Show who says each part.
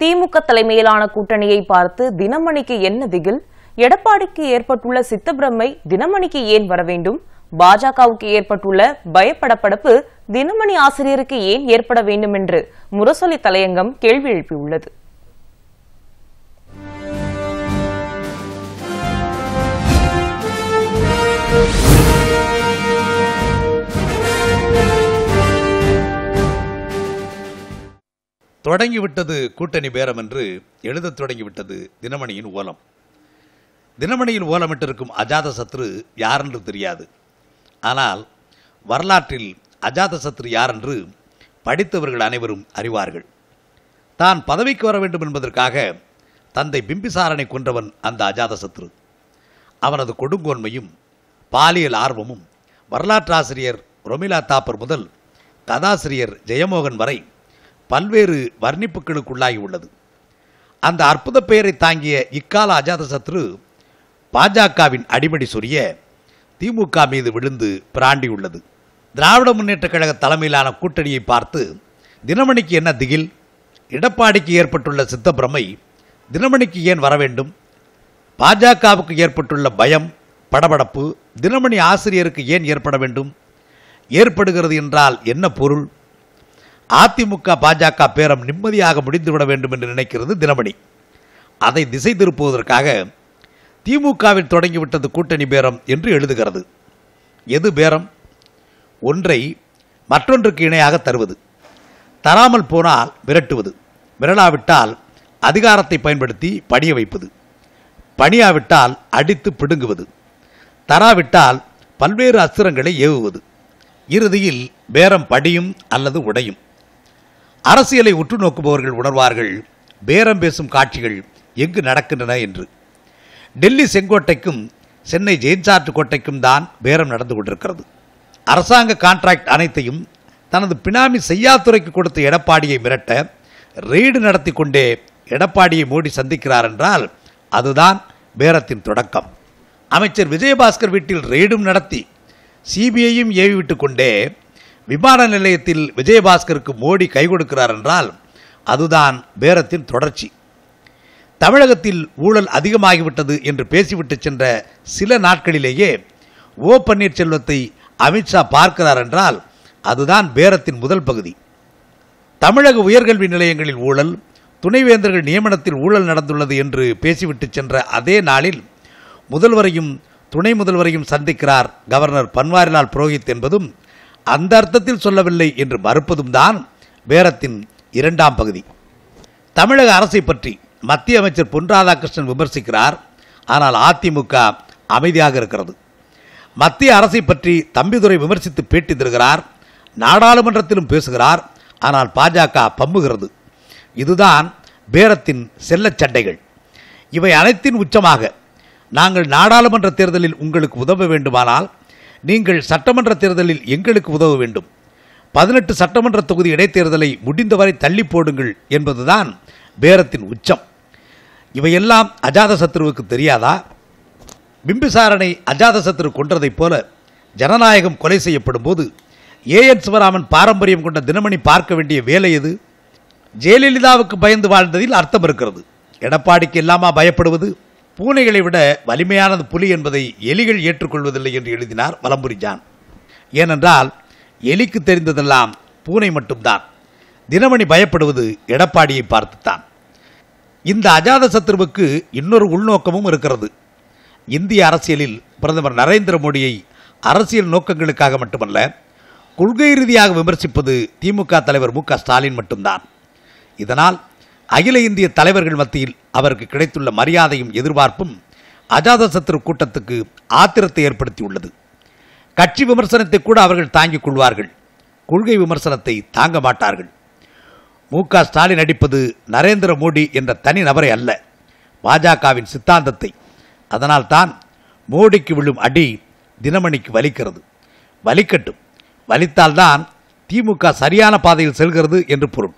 Speaker 1: திமுக தலைமையிலான கூட்டணியை பார்த்து தினமணிக்கு என்ன திகில்? எடப்பாடிக்கு ஏற்பட்டுள்ள சித்தப்பிரமை தினமணிக்கு ஏன் வர வேண்டும்? பாஜகவுக்கு ஏற்பட்டுள்ள பயப்படப்படப்பு தினமணி ஆசிரியருக்கு ஏன் ஏற்பட வேண்டும் என்று முரசொலி தலையங்கம் கேள்வி எழுப்பியுள்ளது.
Speaker 2: தொடங்கிவிட்டது கூட்டணி பேரம் என்று எழுதத் தொடங்கிவிட்டது தினமணியின் ஓலம். தினமணியில் ஓலமிட்டிருக்கும் அஜாத சத்ரு யாரென்று தெரியாது. ஆனால் வரலாற்றில் அஜாத சத்ரு யாரென்று படித்தவர்கள் அனைவரும் அறிவார்கள். தான் பதவிக்கு வர வேண்டும் என்பதற்காக தந்தை பிம்பிசாரனை கொன்றவன் அந்த அஜாத சத்ரு. அவனது கொடுங்கோன்மையும் பாலியல் ஆர்வமும் வரலாற்றாசிரியர் ரொமிலா தாப்பர் முதல் கதாசிரியர் ஜெயமோகன் வரை பல்வேறு வர்ணிப்புகளுக்குள்ளாகி உள்ளது. அந்த அற்புத பெயரை தாங்கிய இக்கால அஜாதசத்ரு பாஜகவின் அடிமடி சொரிய திமுக மீது விழுந்து பிராண்டியுள்ளது திராவிட முன்னேற்றக் கழக தலைமையிலான கூட்டணியை பார்த்து தினமணிக்கு என்ன திகில்? எடப்பாடிக்கு ஏற்பட்டுள்ள சித்தப்பிரமை தினமணிக்கு ஏன் வர வேண்டும்? பாஜகவுக்கு ஏற்பட்டுள்ள பயம் படபடப்பு தினமணி ஆசிரியருக்கு ஏன் ஏற்பட வேண்டும்? ஏற்படுகிறது என்றால் என்ன பொருள்? அதிமுக பாஜக பேரம் நிம்மதியாக முடிந்துவிட வேண்டும் என்று நினைக்கிறது தினமணி. அதை திசை திருப்புவதற்காக திமுகவில் தொடங்கிவிட்டது கூட்டணி பேரம் என்று எழுதுகிறது. எது பேரம்? ஒன்றை மற்றொன்றுக்கு இணையாக தருவது. தராமல் போனால் விரட்டுவது விரலாவிட்டால் அதிகாரத்தை பயன்படுத்தி பணிய வைப்பது. பணியாவிட்டால் அடித்து பிடுங்குவது. தராவிட்டால் பல்வேறு அஸ்திரங்களை ஏவுவது. இறுதியில் பேரம் படியும் அல்லது உடையும். அரசியலை உற்று நோக்குபவர்கள் உணர்வார்கள். பேரம் பேசும் காட்சிகள் எங்கு நடக்கின்றன என்று. டெல்லி செங்கோட்டைக்கும் சென்னை ஜெயின்சார்ட் கோட்டைக்கும் தான் பேரம் நடந்து கொண்டிருக்கிறது. அரசாங்க கான்ட்ராக்ட் அனைத்தையும் தனது பினாமி செய்யாத்துறைக்கு கொடுத்த எடப்பாடியை மிரட்ட ரெய்டு நடத்தி கொண்டே எடப்பாடியை மோடி சந்திக்கிறார் என்றால் அதுதான் பேரத்தின் தொடக்கம். அமைச்சர் விஜயபாஸ்கர் வீட்டில் ரெய்டும் நடத்தி சிபிஐயும் ஏவிவிட்டு கொண்டே விமான நிலையத்தில் விஜயபாஸ்கருக்கு மோடி கை கொடுக்கிறார் என்றால் அதுதான் பேரத்தின் தொடர்ச்சி. தமிழகத்தில் ஊழல் அதிகமாகிவிட்டது என்று பேசிவிட்டு சென்ற சில நாட்களிலேயே ஓ பன்னீர்செல்வத்தை அமித்ஷா பார்க்கிறார் என்றால் அதுதான் பேரத்தின் முதல் பகுதி. தமிழக உயர்கல்வி நிலையங்களில் ஊழல் துணைவேந்தர்கள் நியமனத்தில் ஊழல் நடந்துள்ளது என்று பேசிவிட்டு சென்ற அதே நாளில் முதல்வரையும் துணை முதல்வரையும் சந்திக்கிறார் கவர்னர் பன்வாரிலால் புரோஹித் என்பதும் அந்த அர்த்தத்தில் சொல்லவில்லை என்று மறுப்பதும் தான் பேரத்தின் இரண்டாம் பகுதி. தமிழக அரசை பற்றி மத்திய அமைச்சர் பொன் ராதாகிருஷ்ணன் விமர்சிக்கிறார். ஆனால் அதிமுக அமைதியாக இருக்கிறது. மத்திய அரசை பற்றி தம்பிதுரை விமர்சித்து பேட்டி தருகிறார். நாடாளுமன்றத்திலும் பேசுகிறார். ஆனால் பாஜக பம்முகிறது இதுதான் பேரத்தின் செல்ல சண்டைகள். இவை அனைத்தின் உச்சமாக நாங்கள் நாடாளுமன்ற தேர்தலில் உங்களுக்கு உதவ வேண்டுமானால் நீங்கள் சட்டமன்ற தேர்தலில் எங்களுக்கு உதவ வேண்டும். பதினெட்டு சட்டமன்ற தொகுதி இடைத்தேர்தலை முடிந்தவரை தள்ளி போடுங்கள் என்பதுதான் பேரத்தின் உச்சம். இவையெல்லாம் அஜாத சத்ருவுக்கு தெரியாதா? பிம்பிசாரனை அஜாதசத்ரு கொன்றதைப் போல ஜனநாயகம் கொலை செய்யப்படும் போது ஏஎன் சிவராமன் பாரம்பரியம் கொண்ட தினமணி பார்க்க வேண்டிய வேலை எது? ஜெயலலிதாவுக்கு பயந்து வாழ்ந்ததில் அர்த்தம் இருக்கிறது. எடப்பாடிக்கு எல்லாமா பயப்படுவது? பூனைகளை விட வலிமையானது புலி என்பதை எலிகள் ஏற்றுக்கொள்வதில்லை என்று எழுதினார் வலம்புரி ஜான். ஏனென்றால் எலிக்கு தெரிந்ததெல்லாம் பூனை மட்டும்தான். தினமணி பயப்படுவது எடப்பாடியை பார்த்துத்தான். இந்த அஜாத சத்ருவுக்கு இன்னொரு உள்நோக்கமும் இருக்கிறது. இந்திய அரசியலில் பிரதமர் நரேந்திர மோடியை அரசியல் நோக்கங்களுக்காக மட்டுமல்ல கொள்கை ரீதியாக விமர்சிப்பது திமுக தலைவர் மு க ஸ்டாலின் மட்டும்தான். இதனால் அகில இந்திய தலைவர்கள் மத்தியில் அவருக்கு கிடைத்துள்ள மரியாதையும் எதிர்பார்ப்பும் அஜாதசத்ரு கூட்டத்துக்கு ஆத்திரத்தை ஏற்படுத்தியுள்ளது. கட்சி விமர்சனத்தை கூட அவர்கள் தாங்கிக் கொள்வார்கள். கொள்கை விமர்சனத்தை தாங்க மாட்டார்கள். மு க ஸ்டாலின் அடிப்பது நரேந்திர மோடி என்ற தனி நபரை அல்ல பாஜகவின் சித்தாந்தத்தை. அதனால்தான் மோடிக்கு விழும் அடி தினமணிக்கு வலிக்கிறது. வலிக்கட்டும். வலித்தால்தான் திமுக சரியான பாதையில் செல்கிறது என்று பொருள்.